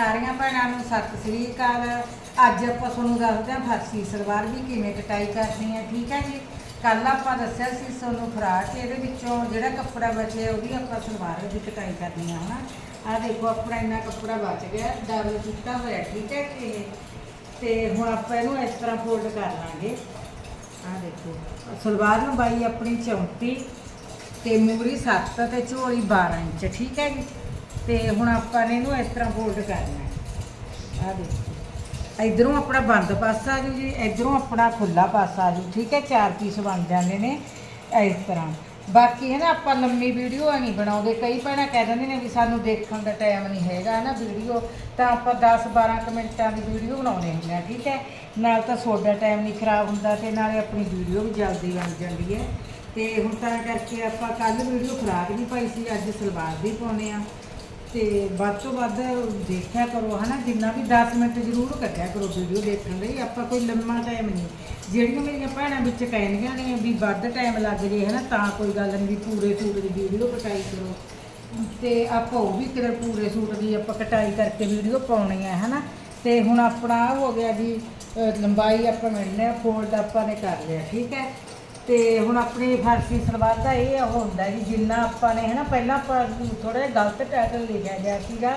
ਸਾਰੀਆਂ ਭੈਣਾਂ ਨੂੰ ਸਤਿ ਸ੍ਰੀ ਅਕਾਲ। ਅੱਜ ਆਪਾਂ ਤੁਹਾਨੂੰ ਦੱਸਦੇ ਹਾਂ ਫਰਸੀ ਸਲਵਾਰ ਵੀ ਕਿਵੇਂ ਕਟਾਈ ਕਰਨੀ ਹੈ, ਠੀਕ ਹੈ ਜੀ? ਕੱਲ ਆਪਾਂ ਦੱਸਿਆ ਸੀ ਤੁਹਾਨੂੰ ਫਰਾਕ, ਇਹਦੇ ਵਿੱਚੋਂ ਜਿਹੜਾ ਕੱਪੜਾ ਬਚਿਆ ਉਹਦੀ ਆਪਾਂ ਸਲਵਾਰ ਦੀ ਕਟਾਈ ਕਰਨੀ ਆ, ਹਨਾ? ਆ ਦੇਖੋ, ਆਪਣਾ ਇੰਨਾ ਕੱਪੜਾ ਬਚ ਗਿਆ ਡਬਲ ਕੀਤਾ ਹੋਇਆ, ਠੀਕ ਹੈ ਕਿ ਤੇ ਹੁਣ ਆਪਾਂ ਇਹਨੂੰ ਇਸ ਤਰ੍ਹਾਂ ਫੋਲਡ ਕਰ ਲਾਂਗੇ। ਆ ਦੇਖੋ, ਸਲਵਾਰ ਲੰਬਾਈ ਆਪਣੀ 34 ਤੇ ਮੂਰੀ 7 ਤੇ ਝੋਲੀ 12 ਇੰਚ, ਠੀਕ ਹੈ ਜੀ? ਤੇ ਹੁਣ ਆਪਾਂ ਨੇ ਇਹਨੂੰ ਇਸ ਤਰ੍ਹਾਂ ਫੋਲਡ ਕਰਨਾ ਹੈ। ਆ ਦੇਖੋ। ਇਧਰੋਂ ਆਪਣਾ ਬੰਦ ਪਾਸਾ ਆ ਜੂ ਜੀ, ਇਧਰੋਂ ਆਪਣਾ ਖੁੱਲਾ ਪਾਸਾ ਆ ਜੂ ਠੀਕ ਹੈ? ਚਾਰ ਪੀਸ ਬਣ ਜਾਂਦੇ ਨੇ ਇਸ ਤਰ੍ਹਾਂ। ਬਾਕੀ ਹੈ ਨਾ, ਆਪਾਂ ਲੰਮੀ ਵੀਡੀਓ ਨਹੀਂ ਬਣਾਉਂਦੇ। ਕਈ ਭੈਣਾਂ ਕਹਿ ਦਿੰਦੇ ਨੇ ਵੀ ਸਾਨੂੰ ਦੇਖਣ ਦਾ ਟਾਈਮ ਨਹੀਂ ਹੈਗਾ ਹੈ ਨਾ ਵੀਡੀਓ ਤਾਂ ਆਪਾਂ 10 12 ਕੁ ਮਿੰਟਾਂ ਦੀ ਵੀਡੀਓ ਬਣਾਉਂਦੇ ਹੁੰਦੇ ਆ ਠੀਕ ਹੈ? ਨਾਲ ਤਾਂ ਤੁਹਾਡਾ ਟਾਈਮ ਨਹੀਂ ਖਰਾਬ ਹੁੰਦਾ ਤੇ ਨਾਲੇ ਆਪਣੀ ਵੀਡੀਓ ਵੀ ਜਲਦੀ ਬਣ ਜਾਂਦੀ ਹੈ। ਤੇ ਹੁਣ ਤਾਂ ਕਰਕੇ ਆਪਾਂ ਕੱਲ ਵੀਡੀਓ ਖਰਾਕ ਨਹੀਂ ਪਾਈ ਸੀ, ਅੱਜ ਸਲਵਾਰ ਦੀ ਪਾਉਨੇ ਆ ਤੇ ਵੱਧ ਤੋਂ ਵੱਧ ਦੇਖਿਆ ਕਰੋ, ਹਨਾ, ਜਿੰਨਾ ਵੀ 10 ਮਿੰਟ ਜ਼ਰੂਰ ਕੱਢਿਆ ਕਰੋ ਵੀਡੀਓ ਦੇਖਣ ਲਈ, ਆਪਾਂ ਕੋਈ ਲੰਮਾ ਟਾਈਮ ਨਹੀਂ। ਜਿਹੜੀਆਂ ਮੇਰੀਆਂ ਭੈਣਾਂ ਵਿੱਚ ਕਹਿੰਦੀਆਂ ਨੇ ਵੀ ਵੱਧ ਟਾਈਮ ਲੱਗ ਜੇ, ਹਨਾ, ਤਾਂ ਕੋਈ ਗੱਲ ਨਹੀਂ ਵੀ ਪੂਰੇ ਸੂਟ ਦੀ ਵੀਡੀਓ ਕਟਾਈ ਕਰੋ। ਤੇ ਆਪਾਂ ਉਹ ਵੀ ਕਿਤੇ ਪੂਰੇ ਸੂਟ ਦੀ ਆਪਾਂ ਕਟਾਈ ਕਰਕੇ ਵੀਡੀਓ ਪਾਉਣੀ ਹੈ ਹਨਾ। ਤੇ ਹੁਣ ਆਪਣਾ ਹੋ ਗਿਆ ਜੀ ਲੰਬਾਈ ਆਪਾਂ ਮਿਲਨੇ ਫੋਲਡ ਆਪਾਂ ਨੇ ਕਰ ਲਿਆ, ਠੀਕ ਹੈ। ਤੇ ਹੁਣ ਆਪਣੀ ਫਰਸੀ ਸਲਵਾਰ ਦਾ ਇਹ ਉਹ ਹੁੰਦਾ ਜੀ ਜਿੰਨਾ ਆਪਾਂ ਨੇ ਹਨਾ, ਪਹਿਲਾਂ ਆਪਾਂ ਥੋੜਾ ਜਿਹਾ ਗਲਤ ਟਾਈਟਲ ਲਿਖਿਆ ਗਿਆ ਸੀਗਾ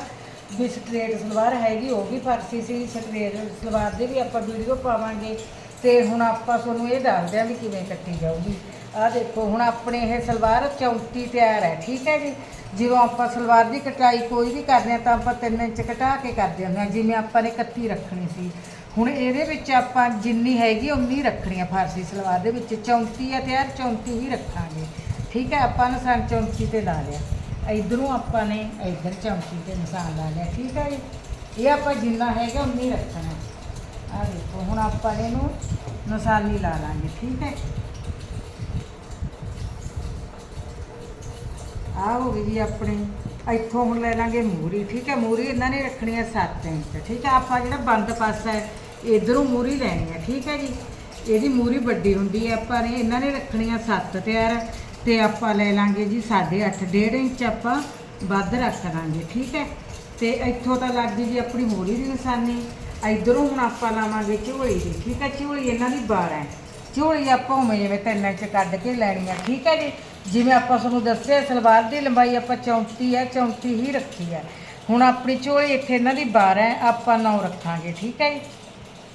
ਵੀ ਸਟ੍ਰੇਟ ਸਲਵਾਰ ਹੈਗੀ, ਉਹ ਵੀ ਫਰਸੀ ਸੀ ਸਟ੍ਰੇਟ ਸਲਵਾਰ ਦੇ ਵੀ ਆਪਾਂ ਵੀਡੀਓ ਪਾਵਾਂਗੇ। ਤੇ ਹੁਣ ਆਪਾਂ ਤੁਹਾਨੂੰ ਇਹ ਦੱਸਦੇ ਆ ਵੀ ਕਿਵੇਂ ਕੱਟੀ ਜਾਊਗੀ। ਆਹ ਦੇਖੋ, ਹੁਣ ਆਪਣੇ ਇਹ ਸਲਵਾਰ 34 ਤਿਆਰ ਹੈ, ਠੀਕ ਹੈ ਜੀ? ਜਿਵੇਂ ਆਪਾਂ ਸਲਵਾਰ ਦੀ ਕਟਾਈ ਕੋਈ ਵੀ ਕਰਦੇ ਆ ਤਾਂ ਆਪਾਂ 3 ਇੰਚ ਘਟਾ ਕੇ ਕਰਦੇ ਹੁੰਦੇ ਆ ਜਿਵੇਂ ਆਪਾਂ ਨੇ 31 ਰੱਖਣੀ ਸੀ। ਹੁਣ ਇਹਦੇ ਵਿੱਚ ਆਪਾਂ ਜਿੰਨੀ ਹੈਗੀ ਉਨੀ ਰੱਖਣੀ ਆ ਫਾਰਸੀ ਸਲਵਾਰ ਦੇ ਵਿੱਚ 34 ਆ ਯਾਰ 34 ਹੀ ਰੱਖਾਂਗੇ। ਠੀਕ ਹੈ, ਆਪਾਂ ਨਿਸ਼ਾਨ 34 ਤੇ ਲਾ ਲਿਆ। ਇਧਰੋਂ ਆਪਾਂ ਨੇ ਇਧਰ 34 ਤੇ ਨਿਸ਼ਾਨ ਲਾ ਲਿਆ। ਠੀਕ ਹੈ ਜੀ? ਇਹ ਆਪਾਂ ਜਿੰਨਾ ਹੈਗਾ ਉਨੀ ਰੱਖਣਾ ਆ ਦੇਖੋ, ਹੁਣ ਆਪਾਂ ਇਹਨੂੰ ਮਸਾਲੀ ਲਾ ਲਾਂਗੇ। ਠੀਕ ਹੈ? ਆ ਹੋ ਗਈ ਜੀ ਆਪਣੀ। ਇੱਥੋਂ ਹੁਣ ਲੈ ਲਾਂਗੇ ਮੂਰੀ। ਠੀਕ ਹੈ, ਮੂਰੀ ਇਹਨਾਂ ਨੇ ਰੱਖਣੀ ਹੈ 7 ਇੰਚ। ਠੀਕ ਹੈ, ਆਪਾਂ ਜਿਹੜਾ ਬੰਦ ਪਾਸਾ ਹੈ ਇਧਰੋਂ ਮੂਰੀ ਲੈਣੀ ਹੈ ਠੀਕ ਹੈ ਜੀ? ਇਹਦੀ ਮੂਰੀ ਵੱਡੀ ਹੁੰਦੀ ਹੈ ਆਪਾਂ ਨੇ ਇਹਨਾਂ ਨੇ ਰੱਖਣੀ ਹੈ 7 ਤਿਆਰ, ਤੇ ਆਪਾਂ ਲੈ ਲਾਂਗੇ ਜੀ 8.5 1.5 ਇੰਚ ਆਪਾਂ ਵੱਧ ਰੱਖ ਲਾਂਗੇ, ਠੀਕ ਹੈ? ਤੇ ਇੱਥੋਂ ਤਾਂ ਲੱਗ ਗਈ ਜੀ ਆਪਣੀ ਮੂਰੀ ਦੀ ਨਿਸ਼ਾਨੀ। ਇਧਰੋਂ ਹੁਣ ਆਪਾਂ ਲਾਵਾਂਗੇ ਝੋਲੀ ਦੀ, ਠੀਕ ਹੈ? ਝੋਲੀ ਇਹਨਾਂ ਦੀ 12 ਹੈ। ਝੋਲੀ ਆਪਾਂ ਉਵੇਂ ਜਿਵੇਂ ਤਿੰਨ ਇੰਚ ਕੱਢ ਕੇ ਲੈਣੀ ਆ, ਠੀਕ ਹੈ ਜੀ? ਜਿਵੇਂ ਆਪਾਂ ਤੁਹਾਨੂੰ ਦੱਸਿਆ, ਸਲਵਾਰ ਦੀ ਲੰਬਾਈ ਆਪਾਂ 34 ਹੈ 34 ਹੀ ਰੱਖੀ ਹੈ। ਹੁਣ ਆਪਣੀ ਝੋਲੀ ਇੱਥੇ ਇਹਨਾਂ ਦੀ 12 ਹੈ, ਆਪਾਂ 9 ਰੱਖਾਂਗੇ, ਠੀਕ ਹੈ ਜੀ?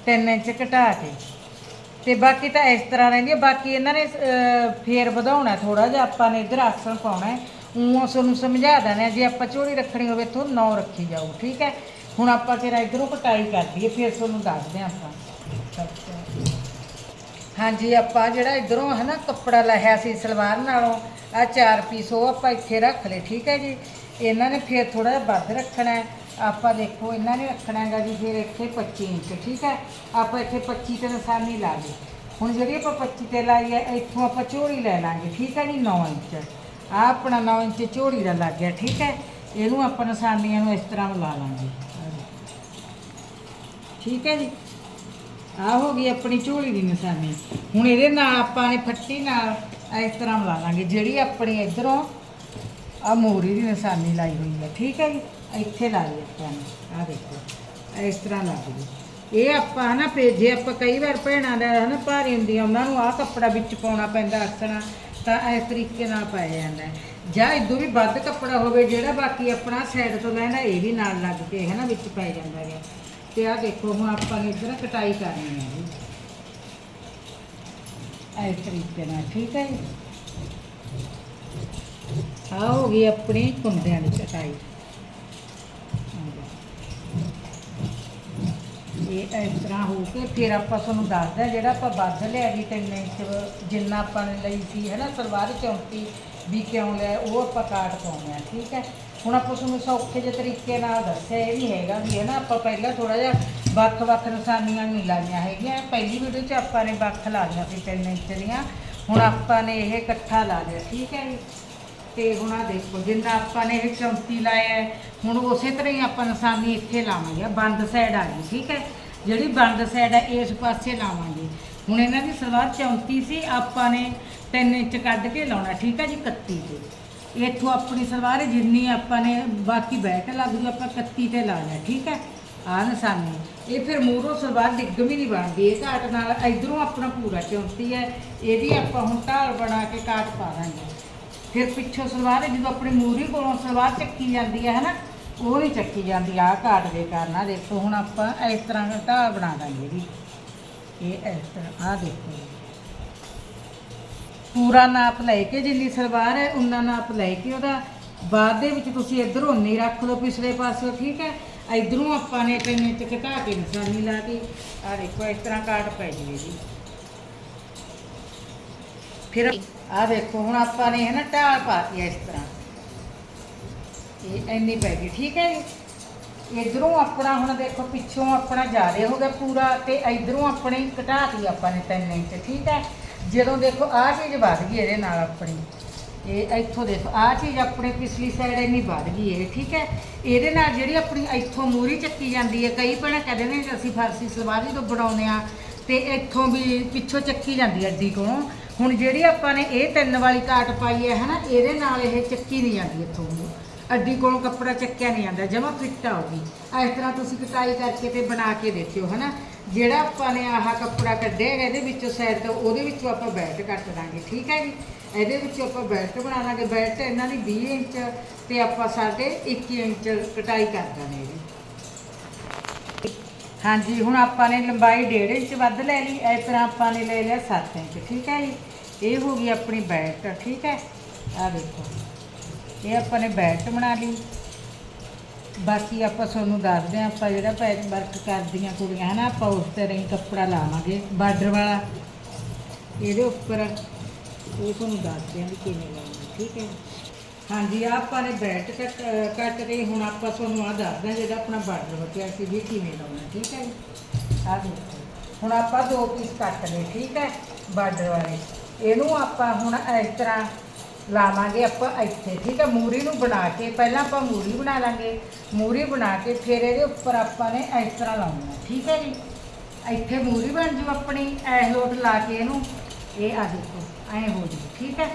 ਤਿੰਨ ਇੰਚ ਘਟਾ ਕੇ। ਤੇ ਬਾਕੀ ਤਾਂ ਇਸ ਤਰ੍ਹਾਂ ਰਹਿੰਦੀ ਹੈ ਬਾਕੀ ਇਹਨਾਂ ਨੇ ਅਹ, ਫੇਰ ਵਧਾਉਣਾ ਥੋੜਾ ਜਿਹਾ। ਆਪਾਂ ਨੇ ਇਧਰ ਆਸਣ ਪਾਉਣਾ ਹੈ। ਉਹ ਤੁਹਾਨੂੰ ਸਮਝਾ ਦੇਣਾ ਜੇ ਆਪਾਂ ਝੋਲੀ ਰੱਖਣੀ ਹੋਵੇ ਤੋਂ 9 ਰੱਖੀ ਜਾਓ ਠੀਕ ਹੈ? ਹੁਣ ਆਪਾਂ ਕਿਹੜਾ ਇਧਰੋਂ ਕਟਾਈ ਕਰ ਦਈਏ ਫਿਰ ਤੁਹਾਨੂੰ ਦੱਸਦੇ ਹਾਂ ਆਪਾਂ। ਹਾਂਜੀ ਆਪਾਂ ਜਿਹੜਾ ਇਧਰੋਂ ਹੈ ਨਾ ਕੱਪੜਾ ਲਾਇਆ ਸੀ ਸਲਵਾਰ ਨਾਲੋਂ ਆ ਚਾਰ ਪੀਸ ਉਹ ਆਪਾਂ ਇੱਥੇ ਰੱਖ ਲਏ ਠੀਕ ਹੈ ਜੀ? ਇਹਨਾਂ ਨੇ ਫਿਰ ਥੋੜਾ ਜਿਹਾ ਵੱਧ ਰੱਖਣਾ ਹੈ। ਆਪਾਂ ਦੇਖੋ, ਇਹਨਾਂ ਨੇ ਰੱਖਣਾ ਹੈਗਾ ਜੀ ਫਿਰ ਇੱਥੇ 25 ਇੰਚ, ਠੀਕ ਹੈ? ਆਪਾਂ ਇੱਥੇ 25 ਤੇ ਨਿਸ਼ਾਨੀ ਲਾ ਲਈ। ਹੁਣ ਜਿਹੜੀ ਆਪਾਂ 25 ਤੇ ਲਾਈ ਹੈ, ਇੱਥੋਂ ਆਪਾਂ ਝੋਲੀ ਲੈ ਲਾਂਗੇ, ਠੀਕ ਹੈ ਜੀ? 9 ਇੰਚ। ਆ ਆਪਣਾ 9 ਇੰਚ ਝੋਲੀ ਦਾ ਲੱਗ ਗਿਆ, ਠੀਕ ਹੈ? ਇਹਨੂੰ ਆਪਾਂ ਨਿਸ਼ਾਨੀਆਂ ਨੂੰ ਇਸ ਤਰ੍ਹਾਂ ਲਾ ਲਾਂਗੇ। ਠੀਕ ਹੈ ਜੀ? ਆ ਹੋ ਗਈ ਆਪਣੀ ਝੋਲੀ ਦੀ ਨਿਸ਼ਾਨੀ। ਹੁਣ ਇਹਦੇ ਨਾਲ ਆਪਾਂ ਨੇ ਫੱਟੀ ਨਾਲ ਇਸ ਤਰ੍ਹਾਂ ਮਿਲਾ ਲਾਂਗੇ, ਜਿਹੜੀ ਆਪਣੀ ਇਧਰੋਂ ਆ ਮੋਰੀ ਦੀ ਨਿਸ਼ਾਨੀ ਲਾਈ ਹੋਈ ਹੈ, ਠੀਕ ਹੈ ਜੀ? ਇੱਥੇ ਲਾ ਲਈ ਆਪਾਂ ਨੇ। ਆ ਦੇਖੋ, ਇਸ ਤਰ੍ਹਾਂ ਲੱਗ ਗਈ ਇਹ ਆਪਾਂ ਹਨਾ ਫੇ, ਜੇ ਆਪਾਂ ਕਈ ਵਾਰ ਭੈਣਾਂ ਦਾ ਹਨਾ ਭਾਰੀ ਹੁੰਦੀਆਂ ਉਹਨਾਂ ਨੂੰ ਆਹ ਕੱਪੜਾ ਵਿੱਚ ਪਾਉਣਾ ਪੈਂਦਾ ਆਸਣਾ, ਤਾਂ ਇਸ ਤਰੀਕੇ ਨਾਲ ਪਾਇਆ ਜਾਂਦਾ ਜਾਂ ਇਦੋਂ ਵੀ ਵੱਧ ਕੱਪੜਾ ਹੋਵੇ, ਜਿਹੜਾ ਬਾਕੀ ਆਪਣਾ ਸਾਈਡ ਤੋਂ ਲੈਣਾ, ਇਹ ਵੀ ਨਾਲ ਲੱਗ ਕੇ ਹੈ ਨਾ ਵਿੱਚ ਪੈ ਜਾਂਦਾ ਹੈ। ਤੇ ਆ ਦੇਖੋ, ਹੁਣ ਆਪਾਂ ਨੇ ਇੱਧਰ ਕਟਾਈ ਕਰਨੀ ਹੈ ਜੀ। ਇਸ ਤਰੀਕੇ ਨਾਲ, ਠੀਕ ਹੈ ਜੀ? ਆ ਹੋ ਗਈ ਆਪਣੀ ਕੁੰਡਿਆਂ ਦੀ ਕਟਾਈ। ਇਹ ਇਸ ਤਰ੍ਹਾਂ ਹੋ ਕੇ ਫਿਰ ਆਪਾਂ ਤੁਹਾਨੂੰ ਦੱਸਦਾ ਜਿਹੜਾ ਆਪਾਂ ਵੱਧ ਲਿਆ ਜੀ ਤਿੰਨ ਇੰਚ, ਜਿੰਨਾ ਆਪਾਂ ਨੇ ਲਈ ਸੀ ਹੈ ਨਾ ਸਲਵਾਰ ਚੌਂਤੀ ਵੀ ਕਿਉਂ ਲਿਆ, ਉਹ ਆਪਾਂ ਕਾਟ ਪਾਉਂਦੇ ਆ ਠੀਕ ਹੈ। ਹੁਣ ਆਪਾਂ ਤੁਹਾਨੂੰ ਸੌਖੇ ਜਿਹੇ ਤਰੀਕੇ ਨਾਲ ਦੱਸਿਆ, ਇਹ ਵੀ ਹੈਗਾ ਵੀ ਹੈ ਨਾ ਆਪਾਂ ਪਹਿਲਾਂ ਥੋੜਾ ਜਿਹਾ ਵੱਖ-ਵੱਖ ਨਿਸ਼ਾਨੀਆਂ ਨਹੀਂ ਲਾਈਆਂ ਹੈਗੀਆਂ। ਪਹਿਲੀ ਵੀਡੀਓ 'ਚ ਆਪਾਂ ਨੇ ਵੱਖ ਲਾ ਲਈਆਂ ਸੀ ਤਿੰਨ ਇੰਚ ਦੀਆਂ। ਹੁਣ ਆਪਾਂ ਨੇ ਇਹ ਇਕੱਠਾ ਲਾ ਲਿਆ, ਠੀਕ ਹੈ ਜੀ। ਤੇ ਹੁਣ ਆ ਦੇਖੋ, ਜਿੰਨਾ ਆਪਾਂ ਨੇ ਇਹ 34 ਲਾਇਆ ਹੁਣ ਉਸੇ ਤਰ੍ਹਾਂ ਹੀ ਆਪਾਂ ਨਿਸ਼ਾਨੀ ਇੱਥੇ ਲਾਵਾਂਗੇ ਬੰਦ ਸਾਈਡ ਆ ਗਈ ਠੀਕ ਹੈ। ਜਿਹੜੀ ਬੰਦ ਸਾਈਡ ਹੈ ਇਸ ਪਾਸੇ ਲਾਵਾਂਗੇ। ਹੁਣ ਇਹਨਾਂ ਦੀ ਸਲਵਾਰ 34 ਸੀ, ਆਪਾਂ ਨੇ ਤਿੰਨ ਇੰਚ ਕੱਢ ਕੇ ਲਾਉਣਾ, ਠੀਕ ਹੈ ਜੀ 31 ਤੇ। ਇੱਥੋਂ ਆਪਣੀ ਸਲਵਾਰ ਜਿੰਨੀ ਆਪਾਂ ਨੇ, ਬਾਕੀ ਬੈਠ ਲੱਗ ਜੂ, ਆਪਾਂ 31 ਤੇ ਲਾ ਲਿਆ, ਠੀਕ ਹੈ ਆ ਨਿਸ਼ਾਨੀ। ਇਹ ਫਿਰ ਮੂਹਰੋਂ ਸਲਵਾਰ ਡਿੱਗ ਵੀ ਨਹੀਂ ਬਣਦੀ, ਇਹ ਘਾਟ ਨਾਲ ਇਧਰੋਂ ਆਪਣਾ ਪੂਰਾ ਚੌਂਤੀ ਹੈ, ਇਹਦੀ ਆਪਾਂ ਹੁਣ ਢਾਲ ਬਣਾ ਕੇ ਕਾਟ ਪਾ ਦਾਂਗੇ। ਫਿਰ ਪਿੱਛੋਂ ਸਲਵਾਰ ਜਦੋਂ ਆਪਣੇ ਮੂਹਰੀ ਕੋਲੋਂ ਸਲਵਾਰ ਚੱਕੀ ਜਾਂਦੀ ਹੈ, ਹਨਾ? ਉਹ ਨਹੀਂ ਚੱਕੀ ਜਾਂਦੀ, ਆਹ ਕਾਟ ਦੇ ਕਾਰਨ। ਆ ਦੇਖੋ, ਹੁਣ ਆਪਾਂ ਇਸ ਤਰ੍ਹਾਂ ਦਾ ਢਾਲ ਬਣਾ ਦਾਂਗੇ ਜੀ। ਇਹ ਇਸ ਤਰ੍ਹਾਂ, ਆਹ ਦੇਖੋ। ਪੂਰਾ ਨਾਪ ਲੈ ਕੇ, ਜਿੰਨੀ ਸਲਵਾਰ ਹੈ, ਉਨਾ ਨਾਪ ਲੈ ਕੇ ਉਹਦਾ ਬਾਅਦ ਦੇ ਵਿੱਚ ਤੁਸੀਂ ਇੱਧਰ ਉਨੀ ਰੱਖ ਲਓ ਪਿਛਲੇ ਪਾਸੋਂ, ਠੀਕ ਹੈ? ਇਧਰੋਂ ਆਪਾਂ ਨੇ ਤਿੰਨ ਇੰਚ ਘਟਾ ਕੇ ਨਿਸ਼ਾਨੀ ਲਾ ਕੇ, ਆਹ ਦੇਖੋ, ਇਸ ਤਰ੍ਹਾਂ ਕਾਟ ਪੈ ਜਵੇ ਜੀ। ਫਿਰ ਆਹ ਦੇਖੋ, ਹੁਣ ਆਪਾਂ ਨੇ ਹੈ ਨਾ ਢਾਲ ਪਾਤੀ ਹੈ ਇਸ ਤਰ੍ਹਾਂ। ਇਹ ਇੰਨੀ ਪੈ ਗਈ, ਠੀਕ ਹੈ ਜੀ? ਇਧਰੋਂ ਆਪਣਾ ਹੁਣ ਦੇਖੋ, ਪਿੱਛੋਂ ਆਪਣਾ ਜ਼ਿਆਦਾ ਹੋ ਗਿਆ ਪੂਰਾ ਤੇ ਇਧਰੋਂ ਆਪਣੇ ਘਟਾਤੀ ਆਪਾਂ ਨੇ 3 ਇੰਚ, ਠੀਕ ਹੈ? ਜਦੋਂ ਦੇਖੋ, ਆਹ ਚੀਜ਼ ਵੱਧ ਗਈ ਇਹਦੇ ਨਾਲ ਆਪਣੀ। ਇਹ ਇੱਥੋਂ ਦੇਖੋ, ਆਹ ਚੀਜ਼ ਆਪਣੇ ਪਿਛਲੀ ਸਾਈਡ ਇੰਨੀ ਵੱਧ ਗਈ ਇਹ, ਠੀਕ ਹੈ? ਇਹਦੇ ਨਾਲ ਜਿਹੜੀ ਆਪਣੀ ਇੱਥੋਂ ਮੂਰੀ ਚੱਕੀ ਜਾਂਦੀ ਹੈ, ਕਈ ਭੈਣਾਂ ਕਹਿੰਦੇ ਨੇ ਕਿ ਅਸੀਂ ਫਰਸੀ ਸਲਵਾਰ ਜਦੋਂ ਬਣਾਉਂਦੇ ਆ ਤੇ ਇੱਥੋਂ ਵੀ ਪਿੱਛੋਂ ਚੱਕੀ ਜਾਂਦੀ ਹੈ ਅੱਡੀ ਕੋਲੋਂ। ਹੁਣ ਜਿਹੜੀ ਆਪਾਂ ਨੇ ਇਹ ਤਿੰਨ ਵਾਲੀ ਕਾਟ ਪਾਈ ਹੈ, ਹਨਾ, ਇਹਦੇ ਨਾਲ ਇਹ ਚੱਕੀ ਨਹੀਂ ਜਾਂਦੀ ਇੱਥੋਂ ਅੱਡੀ ਕੋਲੋਂ ਕੱਪੜਾ ਚੱਕਿਆ ਨਹੀਂ ਜਾਂਦਾ, ਜਮਾ ਫਿੱਟ ਆਉਗੀ ਇਸ ਤਰ੍ਹਾਂ ਤੁਸੀਂ ਕਟਾਈ ਕਰਕੇ ਤੇ ਬਣਾ ਕੇ ਦੇਖਿਓ, ਹਨਾ? ਜਿਹੜਾ ਆਪਾਂ ਨੇ ਆਹ ਕੱਪੜਾ ਕੱਢਿਆ ਹੈਗਾ, ਇਹਦੇ ਵਿੱਚੋਂ ਸਾਈਡ ਤੋਂ, ਉਹਦੇ ਵਿੱਚੋਂ ਆਪਾਂ ਬੈਲਟ ਕੱਟ ਦਾਂਗੇ, ਠੀਕ ਹੈ ਜੀ? ਇਹਦੇ ਵਿੱਚੋਂ ਆਪਾਂ ਬੈਲਟ ਬਣਾ ਲਾਂਗੇ ਬੈਲਟ ਇਹਨਾਂ ਦੀ 20 ਇੰਚ ਤੇ ਆਪਾਂ ਸਾਡੇ 21 ਇੰਚ ਕਟਾਈ ਕਰ ਦਾਂਗੇ ਇਹਦੀ। ਹਾਂਜੀ, ਹੁਣ ਆਪਾਂ ਨੇ ਲੰਬਾਈ 1.5 ਇੰਚ ਵੱਧ ਲੈ ਲਈ, ਇਸ ਤਰ੍ਹਾਂ ਆਪਾਂ ਨੇ ਲੈ ਲਿਆ 7 ਇੰਚ, ਠੀਕ ਹੈ ਜੀ? ਇਹ ਹੋ ਗਈ ਆਪਣੀ ਬੈਲਟ, ਠੀਕ ਹੈ? ਆ ਦੇਖੋ। ਇਹ ਆਪਾਂ ਨੇ ਬੈਲਟ ਬਣਾ ਲਈ। ਬਾਕੀ ਆਪਾਂ ਤੁਹਾਨੂੰ ਦੱਸਦੇ ਹਾਂ, ਆਪਾਂ ਜਿਹੜਾ ਪੈਚ ਵਰਕ ਕਰਦੀਆਂ ਕੁੜੀਆਂ, ਹਨਾ, ਆਪਾਂ ਉਸ ਤਰ੍ਹਾਂ ਹੀ ਕੱਪੜਾ ਲਾਵਾਂਗੇ, ਬਾਰਡਰ ਵਾਲਾ। ਇਹਦੇ ਉੱਪਰ ਉਹ ਤੁਹਾਨੂੰ ਦੱਸਦੇ ਹਾਂ ਵੀ ਕਿਵੇਂ ਲਾਉਣਾ, ਠੀਕ ਹੈ। ਹਾਂਜੀ, ਆਹ ਆਪਾਂ ਨੇ ਬੈਲਟ ਕੱਟ ਕੱਟ ਕੇ ਹੁਣ ਆਪਾਂ ਤੁਹਾਨੂੰ ਆ ਦੱਸਦੇ ਹਾਂ ਜਿਹੜਾ ਆਪਣਾ ਬਾਰਡਰ ਬਚਿਆ ਸੀ ਵੀ ਕਿਵੇਂ ਲਾਉਣਾ, ਠੀਕ ਹੈ। ਜੀ ਦੇਖੋ, ਹੁਣ ਆਪਾਂ ਦੋ ਪੀਸ ਕੱਟ ਲਏ, ਠੀਕ ਹੈ, ਬਾਰਡਰ ਵਾਲੇ। ਇਹਨੂੰ ਆਪਾਂ ਹੁਣ ਇਸ ਤਰ੍ਹਾਂ ਲਾਵਾਂਗੇ ਆਪਾਂ ਇੱਥੇ, ਠੀਕ ਹੈ ਮੂਰੀ ਨੂੰ ਬਣਾ ਕੇ, ਪਹਿਲਾਂ ਆਪਾਂ ਮੂਰੀ ਬਣਾ ਲਾਂਗੇ। ਮੂਰੀ ਬਣਾ ਕੇ ਫਿਰ ਇਹਦੇ ਉੱਪਰ ਆਪਾਂ ਨੇ ਇਸ ਤਰ੍ਹਾਂ ਲਾਉਣਾ, ਠੀਕ ਹੈ ਜੀ? ਇੱਥੇ ਮੂਰੀ ਬਣ ਜੂ ਆਪਣੀ, ਐ ਲੋਟ ਲਾ ਕੇ ਇਹਨੂੰ। ਇਹ ਆ ਦੇਖੋ, ਐ ਹੋ ਜੂ, ਠੀਕ ਹੈ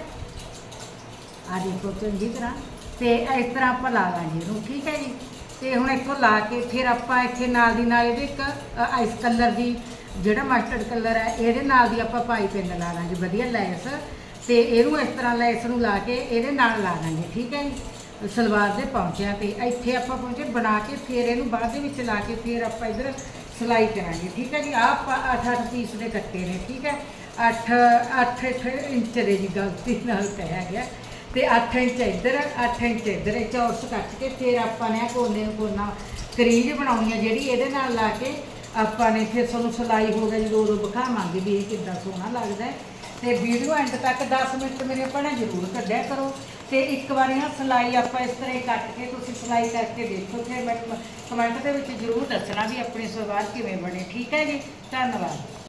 ਆ ਦੇਖੋ, ਚੰਗੀ ਤਰ੍ਹਾਂ। ਤੇ ਇਸ ਤਰ੍ਹਾਂ ਆਪਾਂ ਲਾ ਲਾਂਗੇ ਇਹਨੂੰ, ਠੀਕ ਹੈ ਜੀ? ਤੇ ਹੁਣ ਇੱਥੋਂ ਲਾ ਕੇ ਫਿਰ ਆਪਾਂ ਇੱਥੇ ਨਾਲ ਦੀ ਨਾਲ ਇਹਦੇ ਇੱਕ ਆਈਸ ਕਲਰ ਦੀ, ਜਿਹੜਾ ਮਸਟਰਡ ਕਲਰ ਹੈ ਇਹਦੇ ਨਾਲ ਦੀ ਆਪਾਂ ਪਾਈ ਪਿੰਨ ਲਾ ਲਾਂਗੇ, ਵਧੀਆ ਲੈਸ। ਤੇ ਇਹਨੂੰ ਇਸ ਤਰ੍ਹਾਂ ਲੈਸ ਨੂੰ ਲਾ ਕੇ ਇਹਦੇ ਨਾਲ ਲਾ ਦਾਂਗੇ, ਠੀਕ ਹੈ ਜੀ? ਸਲਵਾਰ ਦੇ ਪੌਂਚਿਆਂ ਤੇ ਇੱਥੇ ਆਪਾਂ ਪਹੁੰਚੇ ਬਣਾ ਕੇ ਫਿਰ ਇਹਨੂੰ ਬਾਅਦ ਦੇ ਵਿੱਚ ਲਾ ਕੇ ਫਿਰ ਆਪਾਂ ਇਧਰ ਸਿਲਾਈ ਕਰਾਂਗੇ, ਠੀਕ ਹੈ ਜੀ? ਆਹ ਆਪਾਂ 8-8 ਪੀਸ ਦੇ ਕੱਟੇ ਨੇ, ਠੀਕ ਹੈ? 8 8 ਇੰਚ ਦੇ ਜੀ ਗਲਤੀ ਨਾਲ ਕਹਿਆ ਗਿਆ ਤੇ 8 ਇੰਚ ਇੱਧਰ 8 ਇੰਚ ਇੱਧਰ, ਇਹ ਚੌਰਸ ਕੱਟ ਕੇ ਫਿਰ ਆਪਾਂ ਨੇ ਕੋਨੇ, ਕੋਨਾ ਕਰੀਜ ਬਣਾਉਣੀ ਆ ਜਿਹੜੀ ਇਹਦੇ ਨਾਲ ਲਾ ਕੇ ਆਪਾਂ ਨੇ ਫਿਰ ਤੁਹਾਨੂੰ ਸਿਲਾਈ ਹੋ ਗਈ ਜਦੋਂ ਉਦੋਂ ਵਿਖਾਵਾਂਗੇ ਵੀ ਇਹ ਕਿੱਦਾਂ ਸੋਹਣਾ ਲੱਗਦਾ ਹੈ। ਤੇ ਵੀਡੀਓ ਐਂਡ ਤੱਕ 10 ਮਿੰਟ ਮੇਰੇ ਭੈਣਾਂ ਜ਼ਰੂਰ ਕੱਢਿਆ ਕਰੋ। ਤੇ ਇੱਕ ਵਾਰੀ ਨਾ ਸਿਲਾਈ ਆਪਾਂ ਇਸ ਤਰ੍ਹਾਂ ਹੀ ਕੱਟ ਕੇ ਤੁਸੀਂ ਸਿਲਾਈ ਕਰਕੇ ਦੇਖੋ, ਫਿਰ ਮੈਨੂੰ ਕਮੈਂਟ ਦੇ ਵਿੱਚ ਜ਼ਰੂਰ ਦੱਸਣਾ ਵੀ ਆਪਣੀ ਸਲਵਾਰ ਕਿਵੇਂ ਬਣੀ। ਠੀਕ ਹੈ ਜੀ? ਧੰਨਵਾਦ।